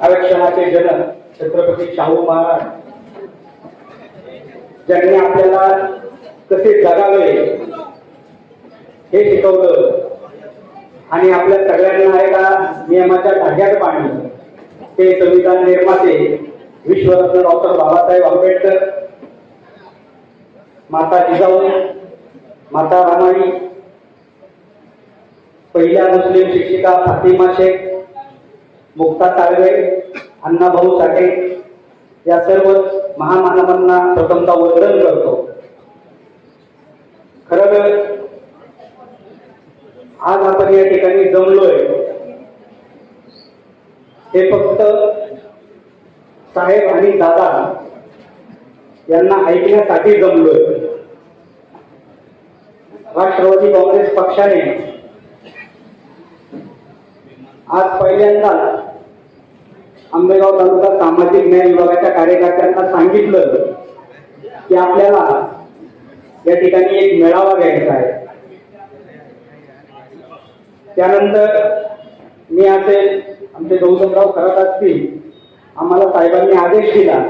आरक्षणाचे जनक छत्रपती शाहू महाराज ज्यांनी आपल्याला कसे जगावे हे शिकवलं आणि आपल्या सगळ्यांना एका नियमाच्या धाग्यात पाणी ते संविधान निर्माते विश्वरत्न डॉक्टर बाबासाहेब आंबेडकर माता जिजाऊ माता रामाई पहिल्या मुस्लिम शिक्षिका फातिमा शेख मुक्ता ताळवे अण्णाभाऊ साठे या सर्व महामानवांना प्रथमता वंदन करतो. खरं आज आपण या ठिकाणी जमलोय. हे फक्त साहेब आणि दादा यांना ऐकण्यासाठी जमलोय. राष्ट्रवादी काँग्रेस पक्षाने आज पहिल्यांदा आंबेगाव तालुका सामाजिक न्याय विभागाच्या कार्यकर्त्यांना सांगितलं की आपल्याला या ठिकाणी एक मेळावा घ्यायचा आहे. त्यानंतर मी असेल आमचे गौतमराव करत असतील आम्हाला साहेबांनी आदेश दिला.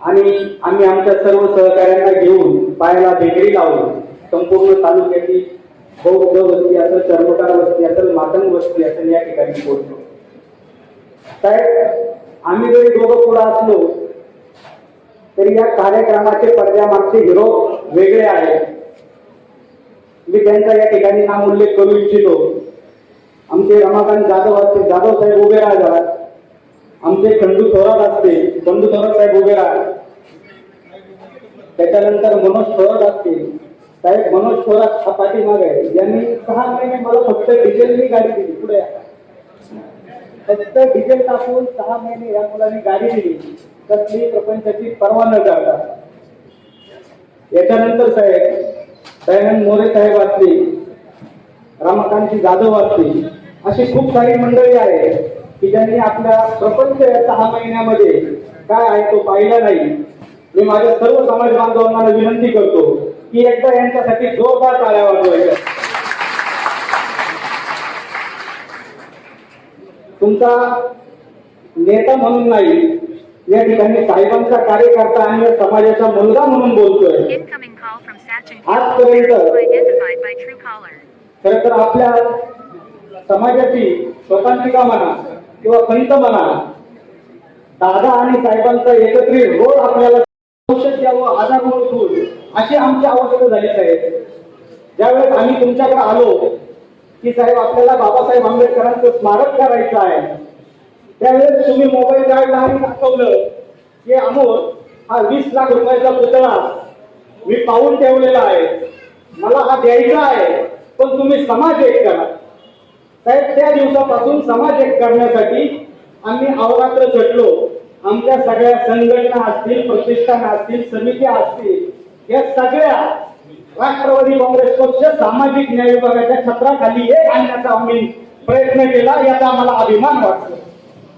आणि आम्ही आमच्या सर्व सहकाऱ्यांना घेऊन पायाला बेकरी लावून संपूर्ण तालुक्याची बौद्ध वस्ती असेल चर्मकार वस्ती असेल मातंग वस्ती असेल या ठिकाणी पोहोचलो. साहेब आम्ही जरी दोघं पुढे असलो तरी या कार्यक्रमाचे पडद्यामागचे हिरो वेगळे आहेत. मी त्यांचा या ठिकाणी नाम उल्लेख करू इच्छितो. आमचे रमाकांत जाधव असते जाधव साहेब उभे राहतात. आमचे खंडू थोरात असते खंडू थोरात साहेब उभे राहतात. त्याच्यानंतर मनोज थोरात असतील साहेब मनोज थोरात हा पाठीमाग आहे. यांनी सहा महिने मला फक्त डिझेलनी गाडी दिली. पुढे फक्त डिझेल टाकून सहा महिने या मुलांनी गाडी दिली. कसली प्रपंचाची परवा न करता. याच्यानंतर साहेब दयानंद मोरे साहेब असतील रामकांतजी जाधव असतील अशी खूप सारी मंडळी आहेत की ज्यांनी आपल्या प्रपंच या सहा महिन्यामध्ये काय आहे तो पाहिला नाही. मी माझ्या सर्व समाज बांधवांना विनंती करतो की एकदा यांच्यासाठी जोरदार टाळ्या वाजवायच्या तुमचा नेता म्हणून नाही या ठिकाणी साहेबांचा कार्यकर्ता आणि समाजाचा मुलगा म्हणून बोलतोय. खर तर आपल्या समाजाची स्वतंत्रिका म्हणा किंवा खंत म्हणा दादा आणि साहेबांचा एकत्रित रोल आपल्याला औषध द्यावं आजार दूर. अशी आमची आवश्यकता झाली साहेब ज्यावेळेस आम्ही तुमच्याकडे आलो की साहेब आपल्याला बाबासाहेब आंबेडकरांचं स्मारक करायचं आहे. त्यावेळेस तुम्ही मोबाईल काढला आणि दाखवलं की अमोल हा वीस लाख रुपयाचा पुतळा मी पाहून ठेवलेला आहे. मला हा द्यायचा आहे पण तुम्ही समाज एक करा. साहेब त्या दिवसापासून समाज एक करण्यासाठी आम्ही अवरात्र झटलो आमच्या सगळ्या संघटना असतील प्रतिष्ठान असतील समित्या असतील या सगळ्या राष्ट्रवादी काँग्रेस पक्ष सामाजिक न्याय विभागाच्या छत्राखाली हे आणण्याचा आम्ही प्रयत्न केला याचा आम्हाला अभिमान वाटतो.